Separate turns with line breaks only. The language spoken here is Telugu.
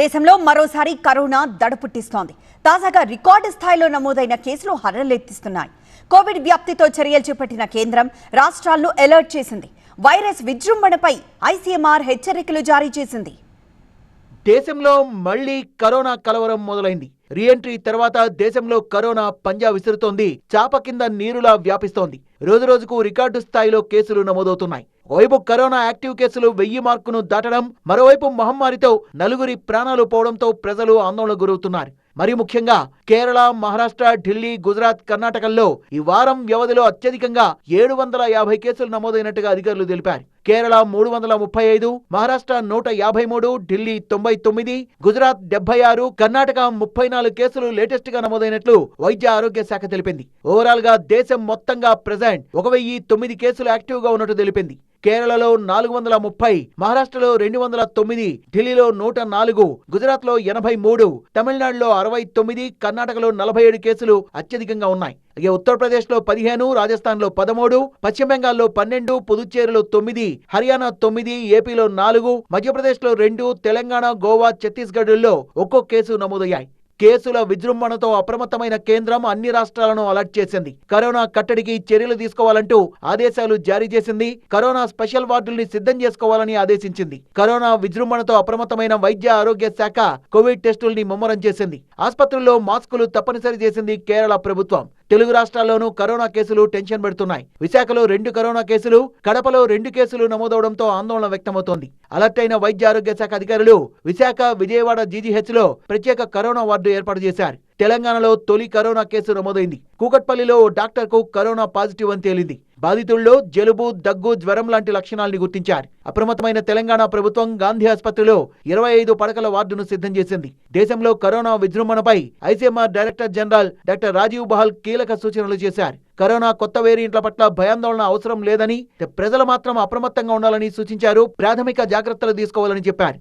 దేశంలో మరోసారి కరోనా దడపుట్టిస్తోంది. తాజాగా రికార్డు స్థాయిలో నమోదైన కేసులు హర్రలెత్తిస్తున్నాయి కోవిడ్ వ్యాప్తితో చర్యలు చేపట్టిన కేంద్రం రాష్ట్రాలను అలర్ట్ చేసింది. వైరస్ విజృంభణపై ఐసీఎంఆర్ హెచ్చరికలు జారీ చేసింది.
దేశంలో మళ్ళీ కరోనా కలవరం మొదలైంది. రీఎంట్రీ తర్వాత దేశంలో కరోనా పంజా విసురుతోంది. చాప కింద నీరులా వ్యాపిస్తోంది. రోజురోజుకు రికార్డు స్థాయిలో కేసులు నమోదవుతున్నాయి. ఒకవైపు కరోనా యాక్టివ్ కేసులు వెయ్యి మార్కును దాటడం మరోవైపు మహమ్మారితో నలుగురి ప్రాణాలు పోవడంతో ప్రజలు ఆందోళన గురవుతున్నారు. మరి ముఖ్యంగా కేరళ మహారాష్ట్ర ఢిల్లీ గుజరాత్ కర్ణాటకల్లో ఈ వారం వ్యవధిలో అత్యధికంగా ఏడు వందల యాభై కేసులు నమోదైనట్టుగా అధికారులు తెలిపారు. కేరళ మూడు వందల ముప్పై ఐదు మహారాష్ట్ర నూట యాభై మూడు ఢిల్లీ తొంభై తొమ్మిది గుజరాత్ డెబ్బై ఆరు కర్ణాటక ముప్పై నాలుగు కేసులు లేటెస్ట్గా నమోదైనట్లు వైద్య ఆరోగ్య శాఖ తెలిపింది. ఓవరాల్గా దేశం మొత్తంగా ప్రజెంట్ ఒక వెయ్యి తొమ్మిది కేసులు యాక్టివ్గా ఉన్నట్టు తెలిపింది. కేరళలో నాలుగు వందల ముప్పై మహారాష్ట్రలో రెండు వందల తొమ్మిది ఢిల్లీలో నూట నాలుగు గుజరాత్లో ఎనభై మూడు తమిళనాడులో అరవై తొమ్మిది కర్ణాటకలో నలభై ఏడు కేసులు అత్యధికంగా ఉన్నాయి. అలాగే ఉత్తరప్రదేశ్లో పదిహేను రాజస్థాన్లో పదమూడు పశ్చిమ బెంగాల్లో పన్నెండు పుదుచ్చేరిలో తొమ్మిది హర్యానా తొమ్మిది ఏపీలో నాలుగు మధ్యప్రదేశ్లో రెండు తెలంగాణ గోవా ఛత్తీస్గఢ్లో ఒక్కో కేసు నమోదయ్యాయి. కేసుల విజృంభణతో అప్రమత్తమైన కేంద్రం అన్ని రాష్ట్రాలను అలర్ట్ చేసింది. కరోనా కట్టడికి చర్యలు తీసుకోవాలంటూ ఆదేశాలు జారీ చేసింది. కరోనా స్పెషల్ వార్డుల్ని సిద్ధం చేసుకోవాలని ఆదేశించింది. కరోనా విజృంభణతో అప్రమత్తమైన వైద్య ఆరోగ్య శాఖ కోవిడ్ టెస్టుల్ని ముమ్మరం చేసింది. ఆసుపత్రుల్లో మాస్కులు తప్పనిసరి చేసింది కేరళ ప్రభుత్వం. తెలుగు రాష్ట్రాల్లోనూ కరోనా కేసులు టెన్షన్ పెడుతున్నాయి. విశాఖలో రెండు కరోనా కేసులు కడపలో రెండు కేసులు నమోదవడంతో ఆందోళన వ్యక్తమవుతోంది. అలర్ట్ అయిన వైద్య ఆరోగ్య శాఖ అధికారులు విశాఖ విజయవాడ జీజీహెచ్లో ప్రత్యేక కరోనా వార్డు ఏర్పాటు చేశారు. తెలంగాణలో తొలి కరోనా కేసు నమోదైంది. కూకట్పల్లిలో ఓ డాక్టర్కు కరోనా పాజిటివ్ అని తేలింది. బాధితుల్లో జలుబు దగ్గు జ్వరం లాంటి లక్షణాల్ని గుర్తించారు. అప్రమత్తమైన తెలంగాణ ప్రభుత్వం గాంధీ ఆసుపత్రిలో ఇరవై ఐదు పడకల వార్డును సిద్ధం చేసింది. దేశంలో corona విజృంభణపై ICMR director general doctor Rajiv Bahl కీలక సూచనలు చేశారు. కరోనా కొత్త వేరియంట్ల పట్ల భయాందోళన అవసరం లేదని ప్రజలు మాత్రం అప్రమత్తంగా ఉండాలని సూచించారు. ప్రాథమిక జాగ్రత్తలు తీసుకోవాలని చెప్పారు.